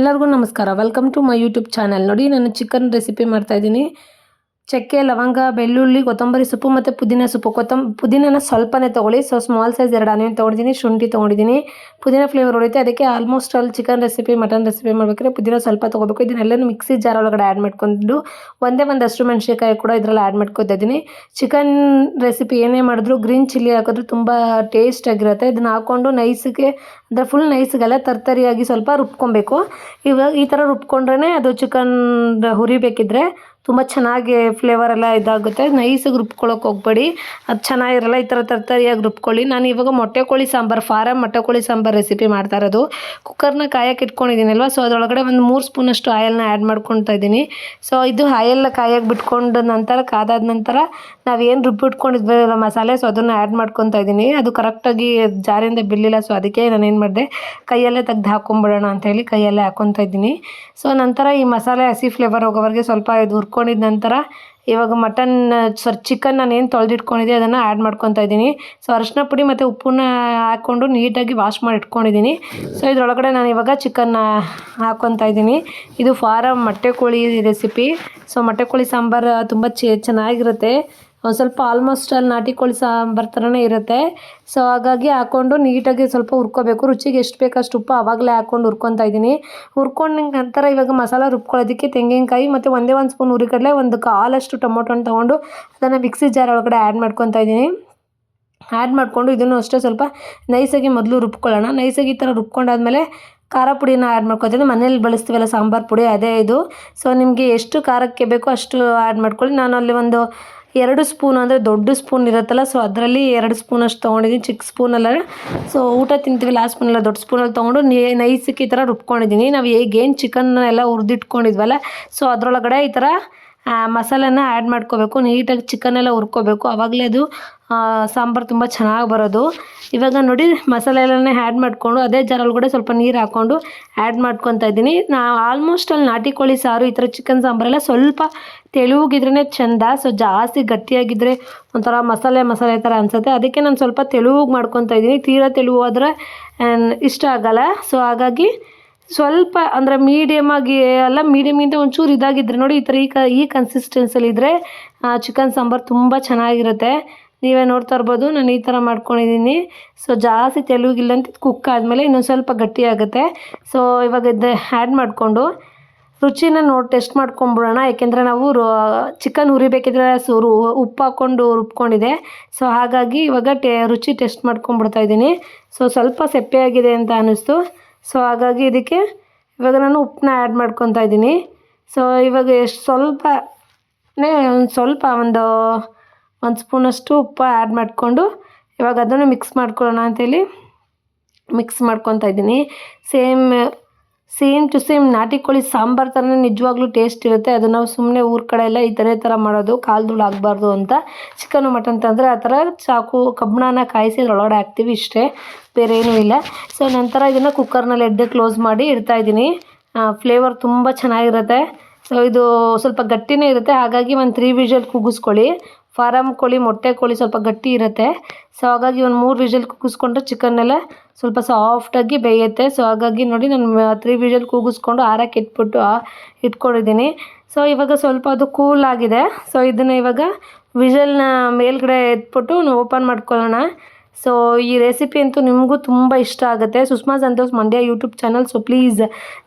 ಎಲ್ಲರಿಗೂ ನಮಸ್ಕಾರ. Welcome to my YouTube channel ನೋಡಿ ನಾನು ಚಿಕನ್ ರೆಸಿಪಿ ಮಾಡ್ತಾಯಿದ್ದೀನಿ ಚಕ್ಕೆ, ಲವಂಗ, ಬೆಳ್ಳುಳ್ಳಿ, ಕೊತ್ತಂಬರಿ ಸೊಪ್ಪು ಮತ್ತು ಪುದೀನ ಸೊಪ್ಪು. ಕೊತ್ತಂಬ ಪುದೀನನ ಸ್ವಲ್ಪನೇ ತೊಗೊಳ್ಳಿ. ಸೊ ಸ್ಮಾಲ್ ಸೈಜ್ ಎರಡು ಆನಿಯನ್ ತೊಗೊಂಡಿದ್ದೀನಿ, ಶುಂಠಿ ತೊಗೊಂಡಿದ್ದೀನಿ. ಪುದೀನ ಫ್ಲೇವರ್ ಹೊಡೆಯುತ್ತೆ ಅದಕ್ಕೆ ಆಲ್ಮೋಸ್ಟ್ ಅಲ್ಲಿ ಚಿಕನ್ ರೆಸಿಪಿ ಮಟನ್ ರೆಸಿಪಿ ಮಾಡಬೇಕಾದ್ರೆ ಪುದೀನ ಸ್ವಲ್ಪ ತೊಗೋಬೇಕು. ಇದನ್ನೆಲ್ಲನೂ ಮಿಕ್ಸಿ ಜಾರ್ ಒಳಗಡೆ ಆ್ಯಡ್ ಮಾಡ್ಕೊಂಡು ಒಂದೇ ಒಂದು ಹಸಿರು ಮೆಣಸಿನಕಾಯಿ ಕೂಡ ಇದರಲ್ಲಿ ಆ್ಯಡ್ ಮಾಡ್ಕೊತಾ ಇದ್ದೀನಿ. ಚಿಕನ್ ರೆಸಿಪಿ ಏನೇ ಮಾಡಿದ್ರು ಗ್ರೀನ್ ಚಿಲ್ಲಿ ಹಾಕಿದ್ರೆ ತುಂಬ ಟೇಸ್ಟ್ ಆಗಿರುತ್ತೆ. ಇದನ್ನ ಹಾಕ್ಕೊಂಡು ನೈಸಿಗೆ ಅಂದರೆ ಫುಲ್ ನೈಸ್ಗೆಲ್ಲ ತರ್ತರಿಯಾಗಿ ಸ್ವಲ್ಪ ರುಬ್ಕೊಬೇಕು. ಇವಾಗ ಈ ಥರ ರುಬ್ಕೊಂಡ್ರೆ ಅದು ಚಿಕನ್ ಹುರಿಬೇಕಿದ್ರೆ ತುಂಬ ಚೆನ್ನಾಗಿ ಫ್ಲೇವರ್ ಎಲ್ಲ ಇದಾಗುತ್ತೆ. ನೈಸಾಗಿ ರುಬ್ಕೊಳ್ಳೋಕೆ ಹೋಗ್ಬೇಡಿ. ಅದು ಚೆನ್ನಾಗಿರಲ್ಲ, ಈ ಥರ ತರ್ತರಿಯಾಗಿ ರುಬ್ಕೊಳ್ಳಿ. ನಾನು ಇವಾಗ ಮೊಟ್ಟೆ ಕೋಳಿ ಸಾಂಬಾರು ಫಾರಮ್ ಮೊಟ್ಟೆ ಕೋಳಿ ಸಾಂಬಾರು ರೆಸಿಪಿ ಮಾಡ್ತಾ ಇರೋದು. ಕುಕ್ಕರ್ನ ಕಾಯಕ್ಕೆ ಇಟ್ಕೊಂಡಿದ್ದೀನಲ್ವ ಸೊ ಅದರೊಳಗಡೆ ಒಂದು ಮೂರು ಸ್ಪೂನಷ್ಟು ಆಯಲ್ನ ಆ್ಯಡ್ ಮಾಡ್ಕೊತಾ ಇದ್ದೀನಿ. ಸೊ ಇದು ಆಯಲ್ನ ಕಾಯಕ್ಕೆ ಬಿಟ್ಕೊಂಡ ನಂತರ, ಕಾದಾದ ನಂತರ ನಾವೇನು ರುಬ್ಬಿಟ್ಕೊಂಡಿದ್ವಲ್ಲ ಮಸಾಲೆ ಸೊ ಅದನ್ನು ಆ್ಯಡ್ ಮಾಡ್ಕೊತಾ ಇದ್ದೀನಿ. ಅದು ಕರೆಕ್ಟಾಗಿ ಜಾರಿಂದ ಬಿಲ್ಲಿಲ್ಲ ಸೊ ಅದಕ್ಕೆ ನಾನು ಏನು ಮಾಡಿದೆ, ಕೈಯಲ್ಲೇ ತೆಗ್ದು ಹಾಕೊಂಬಿಡೋಣ ಅಂತ ಹೇಳಿ ಕೈಯಲ್ಲೇ ಹಾಕೊತಾ ಇದ್ದೀನಿ. ಸೊ ನಂತರ ಈ ಮಸಾಲೆ ಹಸಿ ಫ್ಲೇವರ್ ಹೋಗೋವರೆಗೆ ಸ್ವಲ್ಪ ಇದು ಹುರ್ಕೊಂಡಿದ ನಂತರ ಇವಾಗ ಮಟನ್ ಸರ್ ಚಿಕನ್ ನಾನು ಏನು ತೊಳೆದಿಟ್ಕೊಂಡಿದ್ದೆ, ಅದನ್ನು ಆ್ಯಡ್ ಮಾಡ್ಕೊತಾ ಇದ್ದೀನಿ. ಸೊ ಅರಿಶಿನ ಪುಡಿ ಮತ್ತು ಉಪ್ಪನ್ನ ಹಾಕ್ಕೊಂಡು ನೀಟಾಗಿ ವಾಶ್ ಮಾಡಿ ಇಟ್ಕೊಂಡಿದ್ದೀನಿ. ಸೊ ಇದರೊಳಗಡೆ ನಾನು ಇವಾಗ ಚಿಕನ್ನ ಹಾಕ್ಕೊತಾ ಇದ್ದೀನಿ. ಇದು ಫಾರಮ್ ಮೊಟ್ಟೆ ಕೋಳಿ ರೆಸಿಪಿ ಸೊ ಮೊಟ್ಟೆ ಕೋಳಿ ಸಾಂಬಾರು ತುಂಬ ಚೆನ್ನಾಗಿರುತ್ತೆ. ಒಂದು ಸ್ವಲ್ಪ ಆಲ್ಮೋಸ್ಟ್ ಅಲ್ಲಿ ನಾಟಿ ಕೋಳಿ ಸಾಂಬಾರ್ ಥರನೇ ಇರುತ್ತೆ. ಸೊ ಹಾಗಾಗಿ ಹಾಕ್ಕೊಂಡು ನೀಟಾಗಿ ಸ್ವಲ್ಪ ಹುರ್ಕೋಬೇಕು. ರುಚಿಗೆ ಎಷ್ಟು ಬೇಕು ಅಷ್ಟು ಉಪ್ಪು ಆವಾಗಲೇ ಹಾಕ್ಕೊಂಡು ಹುರ್ಕೊತಾ ಇದ್ದೀನಿ. ಹುರ್ಕೊಂಡು ನಂತರ ಇವಾಗ ಮಸಾಲ ರುಬ್ಕೊಳ್ಳೋದಕ್ಕೆ ತೆಂಗಿನಕಾಯಿ ಮತ್ತು ಒಂದೇ ಒಂದು ಸ್ಪೂನ್ ಹುರಿಗಡಲೆ ಒಂದು ಕಾಲಷ್ಟು ಟೊಮೊಟೊನ ತೊಗೊಂಡು ಅದನ್ನು ಮಿಕ್ಸಿ ಜಾರ್ ಒಳಗಡೆ ಆ್ಯಡ್ ಮಾಡ್ಕೊತಾ ಇದ್ದೀನಿ. ಆ್ಯಡ್ ಮಾಡಿಕೊಂಡು ಇದನ್ನು ಅಷ್ಟೇ ಸ್ವಲ್ಪ ನೈಸಾಗಿ ಮೊದಲು ರುಬ್ಕೊಳ್ಳೋಣ. ನೈಸಾಗಿ ಈ ಥರ ರುಬ್ಕೊಂಡಾದ್ಮೇಲೆ ಖಾರ ಪುಡಿನ ಆ್ಯಡ್ ಮಾಡ್ಕೊತೀನಿ ಮನೇಲಿ ಬಳಸ್ತೀವಲ್ಲ ಸಾಂಬಾರು ಪುಡಿ, ಅದೇ ಇದು. ಸೊ ನಿಮಗೆ ಎಷ್ಟು ಖಾರಕ್ಕೆ ಬೇಕೋ ಅಷ್ಟು ಆ್ಯಡ್ ಮಾಡ್ಕೊಳ್ಳಿ. ನಾನು ಅಲ್ಲಿ ಒಂದು ಎರಡು ಸ್ಪೂನ್ ಅಂದರೆ ದೊಡ್ಡ ಸ್ಪೂನ್ ಇರುತ್ತಲ್ಲ ಸೊ ಅದರಲ್ಲಿ ಎರಡು ಸ್ಪೂನ್ ಅಷ್ಟು ತೊಗೊಂಡಿದ್ದೀನಿ, ಚಿಕ್ಕ ಸ್ಪೂನಲ್ಲ ಸೊ ಊಟ ತಿಂತೀವಿ ಆ ಸ್ಪೂನಲ್ಲ ದೊಡ್ಡ ಸ್ಪೂನಲ್ಲಿ ತೊಗೊಂಡು ನೈಸಕ್ಕೆ ಈ ಥರ ರುಬ್ಕೊಂಡಿದ್ದೀನಿ. ನಾವು ಹೇಗೇನು ಚಿಕನ್ನ ಎಲ್ಲ ಹುರಿದಿಟ್ಕೊಂಡಿದ್ವಲ್ಲ ಸೊ ಅದರೊಳಗಡೆ ಈ ಥರ ಮಸಾಲೆನ ಆ್ಯಡ್ ಮಾಡ್ಕೋಬೇಕು. ನೀಟಾಗಿ ಚಿಕನೆಲ್ಲ ಹುರ್ಕೋಬೇಕು. ಆವಾಗಲೇ ಅದು ಸಾಂಬಾರು ತುಂಬ ಚೆನ್ನಾಗಿ ಬರೋದು. ಇವಾಗ ನೋಡಿ, ಮಸಾಲೆ ಎಲ್ಲನೇ ಆ್ಯಡ್ ಮಾಡಿಕೊಂಡು, ಅದೇ ಜಾರಲ್ಲಿ ಕೂಡ ಸ್ವಲ್ಪ ನೀರು ಹಾಕ್ಕೊಂಡು ಆ್ಯಡ್ ಮಾಡ್ಕೊತಾ ಇದ್ದೀನಿ. ನಾ ಆಲ್ಮೋಸ್ಟ್ ಅಲ್ಲಿ ನಾಟಿ ಕೋಳಿ ಸಾರು, ಈ ಥರ ಚಿಕನ್ ಸಾಂಬಾರೆಲ್ಲ ಸ್ವಲ್ಪ ತೆಳುವಾಗಿದ್ರೇ ಚೆಂದ. ಸೊ ಜಾಸ್ತಿ ಗಟ್ಟಿಯಾಗಿದ್ದರೆ ಒಂಥರ ಮಸಾಲೆ ಮಸಾಲೆ ಥರ ಅನಿಸುತ್ತೆ. ಅದಕ್ಕೆ ನಾನು ಸ್ವಲ್ಪ ತೆಳುವಾಗಿ ಮಾಡ್ಕೊತಾ ಇದ್ದೀನಿ. ತೀರಾ ತೆಳುವಾದರೆ ಇಷ್ಟ ಆಗಲ್ಲ. ಸೊ ಹಾಗಾಗಿ ಸ್ವಲ್ಪ ಅಂದರೆ ಮೀಡಿಯಮ್ ಆಗಿ, ಅಲ್ಲ ಮೀಡಿಯಮಿಂದ ಒಂಚೂರು ಇದಾಗಿದ್ದರೆ ನೋಡಿ, ಈ ಥರ ಈ ಕ, ಈ ಕನ್ಸಿಸ್ಟೆನ್ಸಲ್ಲಿದ್ದರೆ ಚಿಕನ್ ಸಾಂಬಾರು ತುಂಬ ಚೆನ್ನಾಗಿರುತ್ತೆ. ನೀವೇ ನೋಡ್ತಾ ಇರ್ಬೋದು, ನಾನು ಈ ಥರ ಮಾಡ್ಕೊಂಡಿದ್ದೀನಿ. ಸೊ ಜಾಸ್ತಿ ತೆಲುಗಿಲ್ಲ ಅಂತ ಕುಕ್ ಆದಮೇಲೆ ಇನ್ನೊಂದು ಸ್ವಲ್ಪ ಗಟ್ಟಿಯಾಗುತ್ತೆ ಸೊ ಇವಾಗ ಇದು ಆ್ಯಡ್ ಮಾಡಿಕೊಂಡು, ರುಚಿನ ನೋಡಿ ಟೆಸ್ಟ್ ಮಾಡ್ಕೊಂಬಿಡೋಣ. ಯಾಕೆಂದರೆ ನಾವು ಚಿಕನ್ ಹುರಿಬೇಕಿದ್ರೆ ಸುರು ಉಪ್ಪು ಹಾಕ್ಕೊಂಡು ರುಬ್ಕೊಂಡಿದೆ. ಸೊ ಹಾಗಾಗಿ ಇವಾಗ ಟೆ, ರುಚಿ ಟೆಸ್ಟ್ ಮಾಡ್ಕೊಂಬಿಡ್ತಾ ಇದ್ದೀನಿ. ಸೊ ಸ್ವಲ್ಪ ಸೆಪ್ಪೆಯಾಗಿದೆ ಅಂತ ಅನ್ನಿಸ್ತು. ಸೊ ಹಾಗಾಗಿ ಇದಕ್ಕೆ ಇವಾಗ ನಾನು ಉಪ್ಪನ್ನ ಆ್ಯಡ್ ಮಾಡ್ಕೊತಾ ಇದ್ದೀನಿ. ಸೊ ಇವಾಗ ಎಷ್ಟು ಸ್ವಲ್ಪನೇ ಒಂದು ಸ್ವಲ್ಪ ಒಂದು ಒಂದು ಸ್ಪೂನಷ್ಟು ಉಪ್ಪು ಆ್ಯಡ್ ಮಾಡಿಕೊಂಡು ಇವಾಗ ಅದನ್ನು ಮಿಕ್ಸ್ ಮಾಡ್ಕೊಳ್ಳೋಣ ಅಂತೇಳಿ ಮಿಕ್ಸ್ ಮಾಡ್ಕೊತಾ ಇದ್ದೀನಿ. ಸೇಮ್ ಸೇಮ್ ಟು ಸೇಮ್ ನಾಟಿ ಕೋಳಿ ಸಾಂಬಾರು ಥರನೇ ನಿಜವಾಗ್ಲೂ ಟೇಸ್ಟ್ ಇರುತ್ತೆ. ಅದು ನಾವು ಸುಮ್ಮನೆ ಊರ ಕಡೆ ಎಲ್ಲ ಈ ಥರ ಥರ ಮಾಡೋದು, ಕಾಲು ಧೂಳು ಆಗಬಾರ್ದು ಅಂತ. ಚಿಕನು ಮಟನ್ ತಂದರೆ ಆ ಥರ ಚಾಕು ಕಬ್ಬಣನ ಕಾಯಿಸಿ ಅದ್ರೊಳಗಡೆ ಹಾಕ್ತೀವಿ ಇಷ್ಟೇ, ಬೇರೆ ಏನೂ ಇಲ್ಲ. ಸೊ ನಂತರ ಇದನ್ನು ಕುಕ್ಕರ್ನಲ್ಲಿ ಎಡ್ಡೆ ಕ್ಲೋಸ್ ಮಾಡಿ ಇಡ್ತಾ ಇದ್ದೀನಿ. ಫ್ಲೇವರ್ ತುಂಬ ಚೆನ್ನಾಗಿರುತ್ತೆ. ಸೊ ಇದು ಸ್ವಲ್ಪ ಗಟ್ಟಿನೇ ಇರುತ್ತೆ. ಹಾಗಾಗಿ ಒಂದು ತ್ರೀ ವಿಷಲ್ ಕೂಗಿಸ್ಕೊಳ್ಳಿ ಫಾರಮ್ ಕೋಳಿ, ಮೊಟ್ಟೆ ಕೋಳಿ ಸ್ವಲ್ಪ ಗಟ್ಟಿ ಇರುತ್ತೆ. ಸೊ ಹಾಗಾಗಿ ಒಂದು ಮೂರು ವಿಷಲ್ ಕೂಗಿಸ್ಕೊಂಡ್ರೆ ಚಿಕನ್ನೆಲ್ಲ ಸ್ವಲ್ಪ ಸಾಫ್ಟಾಗಿ ಬೇಯುತ್ತೆ. ಸೊ ಹಾಗಾಗಿ ನೋಡಿ ನಾನು ತ್ರೀ ವಿಷಲ್ ಕೂಗಿಸ್ಕೊಂಡು ಆರಕ್ಕೆ ಇಟ್ಬಿಟ್ಟು ಇಟ್ಕೊಂಡಿದ್ದೀನಿ. ಸೊ ಇವಾಗ ಸ್ವಲ್ಪ ಅದು ಕೂಲ್ ಆಗಿದೆ. ಸೊ ಇದನ್ನು ಇವಾಗ ವಿಷಲ್ನ ಮೇಲ್ಗಡೆ ಎತ್ಬಿಟ್ಟು ಓಪನ್ ಮಾಡ್ಕೊಳ್ಳೋಣ. ಸೊ ಈ ರೆಸಿಪಿ ಅಂತೂ ನಿಮಗೂ ತುಂಬ ಇಷ್ಟ ಆಗುತ್ತೆ. Sushma Santosh Mandya YouTube channel so please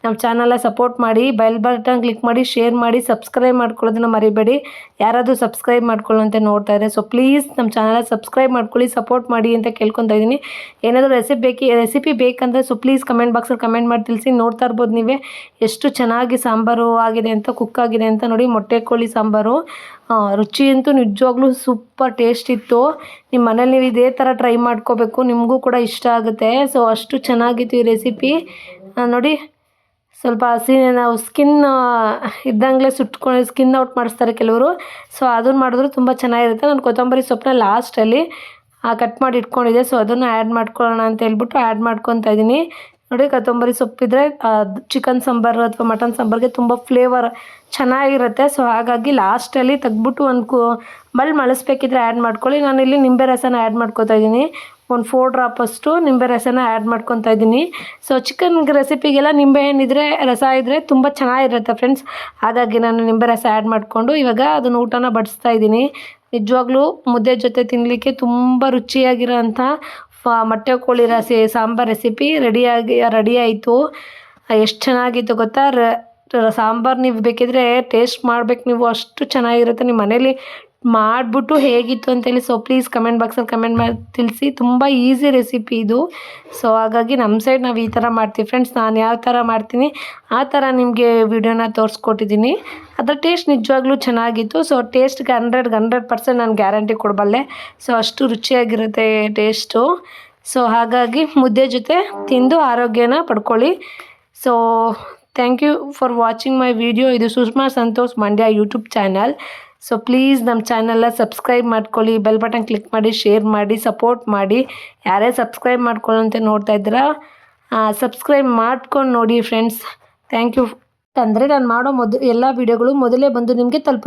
ನಮ್ಮ ಚಾನಲ್ನ ಸಪೋರ್ಟ್ ಮಾಡಿ ಬೆಲ್ ಬಟನ್ ಕ್ಲಿಕ್ ಮಾಡಿ ಶೇರ್ ಮಾಡಿ ಸಬ್ಸ್ಕ್ರೈಬ್ ಮಾಡ್ಕೊಳ್ಳೋದನ್ನ ಮರಿಬೇಡಿ. ಯಾರಾದರೂ ಸಬ್ಸ್ಕ್ರೈಬ್ ಮಾಡ್ಕೊಳ್ಳೋಂತೆ ನೋಡ್ತಾ ಇದ್ದಾರೆ ಸೊ ಪ್ಲೀಸ್ ನಮ್ಮ ಚಾನಲ್ನ ಸಬ್ಸ್ಕ್ರೈಬ್ ಮಾಡ್ಕೊಳ್ಳಿ ಸಪೋರ್ಟ್ ಮಾಡಿ ಅಂತ ಕೇಳ್ಕೊತಾ ಇದ್ದೀನಿ. ಏನಾದರೂ ರೆಸಿಪಿ ಬೇಕಿ ರೆಸಿಪಿ ಬೇಕಂದರೆ ಸೊ ಪ್ಲೀಸ್ ಕಮೆಂಟ್ ಬಾಕ್ಸಲ್ಲಿ ಕಮೆಂಟ್ ಮಾಡಿ ತಿಳಿಸಿ, ನೋಡ್ತಾ ಇರ್ಬೋದು ನೀವೇ. ಎಷ್ಟು ಚೆನ್ನಾಗಿ ಸಾಂಬಾರು ಆಗಿದೆ ಅಂತ ಕುಕ್ ಆಗಿದೆ ಅಂತ ನೋಡಿ, ಮೊಟ್ಟೆ ಕೋಳಿ ಸಾಂಬಾರು. ರುಚಿ ಅಂತೂ ನಿಜವಾಗ್ಲೂ ಸೂಪರ್ ಟೇಸ್ಟ್ ಇತ್ತು. ನಿಮ್ಮ ಮನೇಲಿ ನೀವು ಇದೇ ಥರ ಟ್ರೈ ಮಾಡ್ಕೋಬೇಕು, ನಿಮಗೂ ಕೂಡ ಇಷ್ಟ ಆಗುತ್ತೆ. ಸೊ ಅಷ್ಟು ಚೆನ್ನಾಗಿತ್ತು ಈ ರೆಸಿಪಿ ನೋಡಿ, ಸ್ವಲ್ಪ ಹಸಿ, ನಾವು ಸ್ಕಿನ್ ಇದ್ದಂಗೆ ಸುಟ್ಕೊಂಡು ಸ್ಕಿನ್ ಔಟ್ ಮಾಡಿಸ್ತಾರೆ ಕೆಲವರು. ಸೊ ಅದನ್ನು ಮಾಡಿದ್ರು ತುಂಬ ಚೆನ್ನಾಗಿರುತ್ತೆ. ನಾನು ಕೊತ್ತಂಬರಿ ಸೊಪ್ಪನ್ನ ಲಾಸ್ಟಲ್ಲಿ ಕಟ್ ಮಾಡಿ ಇಟ್ಕೊಂಡಿದ್ದೆ. ಸೊ ಅದನ್ನು ಆ್ಯಡ್ ಮಾಡ್ಕೊಳ್ಳೋಣ ಅಂತ ಹೇಳ್ಬಿಟ್ಟು ಆ್ಯಡ್ ಮಾಡ್ಕೊತಾ ಇದ್ದೀನಿ. ನೋಡಿ ಕೊತ್ತಂಬರಿ ಸೊಪ್ಪಿದ್ರೆ ಚಿಕನ್ ಸಾಂಬಾರು ಅಥವಾ ಮಟನ್ ಸಾಂಬಾರ್ಗೆ ತುಂಬ ಫ್ಲೇವರ್ ಚೆನ್ನಾಗಿರುತ್ತೆ. ಸೊ ಹಾಗಾಗಿ ಲಾಸ್ಟಲ್ಲಿ ತೆಗ್ದ್ಬಿಟ್ಟು ಒಂದು ಕು ಮಳ್ ಮಳಿಸ್ಬೇಕಿದ್ರೆ ಆ್ಯಡ್ ಮಾಡ್ಕೊಳ್ಳಿ. ಇಲ್ಲಿ ನಿಂಬೆ ರಸನ ಆ್ಯಡ್ ಮಾಡ್ಕೊತಾ ಇದ್ದೀನಿ. ಒಂದು ಫೋರ್ ಡ್ರಾಪ್ ಅಷ್ಟು ನಿಂಬೆ ರಸನ ಆ್ಯಡ್ ಮಾಡ್ಕೊತಾ ಇದ್ದೀನಿ. ಸೊ ಚಿಕನ್ ರೆಸಿಪಿಗೆಲ್ಲ ನಿಂಬೆ ಹಣ್ಣಿದ್ರೆ ರಸ ಇದ್ದರೆ ತುಂಬ ಚೆನ್ನಾಗಿರುತ್ತೆ ಫ್ರೆಂಡ್ಸ್ ಹಾಗಾಗಿ ನಾನು ನಿಂಬೆ ರಸ ಆ್ಯಡ್ ಮಾಡಿಕೊಂಡು ಇವಾಗ ಅದನ್ನು ಊಟನ ಬಡಿಸ್ತಾ ಇದ್ದೀನಿ. ನಿಜವಾಗ್ಲೂ ಮುದ್ದೆ ಜೊತೆ ತಿನ್ನಲಿಕ್ಕೆ ತುಂಬ ರುಚಿಯಾಗಿರೋ ಅಂಥ ಮೊಟ್ಟೆ ಕೋಳಿ ರಸಿ ಸಾಂಬಾರ್ ರೆಸಿಪಿ ರೆಡಿಯಾಗಿ ರೆಡಿ ಆಯಿತು. ಎಷ್ಟು ಚೆನ್ನಾಗಿತ್ತು ಗೊತ್ತಾ? ರ ಸಾಂಬಾರು ನೀವು ಬೇಕಿದ್ರೆ ಟೇಸ್ಟ್ ಮಾಡ್ಬೇಕು ನೀವು, ಅಷ್ಟು ಚೆನ್ನಾಗಿರುತ್ತೆ. ನಿಮ್ಮ ಮನೇಲಿ ಮಾಡಿಬಿಟ್ಟು ಹೇಗಿತ್ತು ಅಂತೇಳಿ ಸೊ ಪ್ಲೀಸ್ ಕಮೆಂಟ್ ಬಾಕ್ಸಲ್ಲಿ ಕಮೆಂಟ್ ಮಾಡಿ ತಿಳಿಸಿ. ತುಂಬ ಈಸಿ ರೆಸಿಪಿ ಇದು. ಸೊ ಹಾಗಾಗಿ ನಮ್ಮ ಸೈಡ್ ನಾವು ಈ ಥರ ಮಾಡ್ತೀವಿ ಫ್ರೆಂಡ್ಸ್ ನಾನು ಯಾವ ಥರ ಮಾಡ್ತೀನಿ, ಆ ಥರ ನಿಮಗೆ ವಿಡಿಯೋನ ತೋರಿಸ್ಕೊಟ್ಟಿದ್ದೀನಿ. ಅದರ ಟೇಸ್ಟ್ ನಿಜವಾಗ್ಲೂ ಚೆನ್ನಾಗಿತ್ತು. ಸೊ ಟೇಸ್ಟ್ಗೆ ಹಂಡ್ರೆಡ್ಗೆ ಹಂಡ್ರೆಡ್ ಪರ್ಸೆಂಟ್ ನಾನು ಗ್ಯಾರಂಟಿ ಕೊಡಬಲ್ಲೆ. ಸೊ ಅಷ್ಟು ರುಚಿಯಾಗಿರುತ್ತೆ ಟೇಸ್ಟು ಸೊ ಹಾಗಾಗಿ ಮುದ್ದೆ ಜೊತೆ ತಿಂದು ಆರೋಗ್ಯನ ಪಡ್ಕೊಳ್ಳಿ. So thank you for watching my video ಇದು Sushma Santosh Mandya YouTube channel so please ನಮ್ಮ ಚಾನಲ್ನ ಸಬ್ಸ್ಕ್ರೈಬ್ ಮಾಡ್ಕೊಳ್ಳಿ ಬೆಲ್ ಬಟನ್ ಕ್ಲಿಕ್ ಮಾಡಿ ಶೇರ್ ಮಾಡಿ ಸಪೋರ್ಟ್ ಮಾಡಿ. ಯಾರೇ ಸಬ್ಸ್ಕ್ರೈಬ್ ಮಾಡ್ಕೊಳ್ಳೋಂತೆ ನೋಡ್ತಾ ಇದ್ದೀರಾ ಸಬ್ಸ್ಕ್ರೈಬ್ ಮಾಡ್ಕೊಂಡು ನೋಡಿ ಫ್ರೆಂಡ್ಸ್ ಥ್ಯಾಂಕ್ ಯು ಅಂದರೆ ನಾನು ಮಾಡೋ ಮೊದಲು ಎಲ್ಲ ವೀಡಿಯೋಗಳು ಮೊದಲೇ ಬಂದು ನಿಮಗೆ ತಲುಪು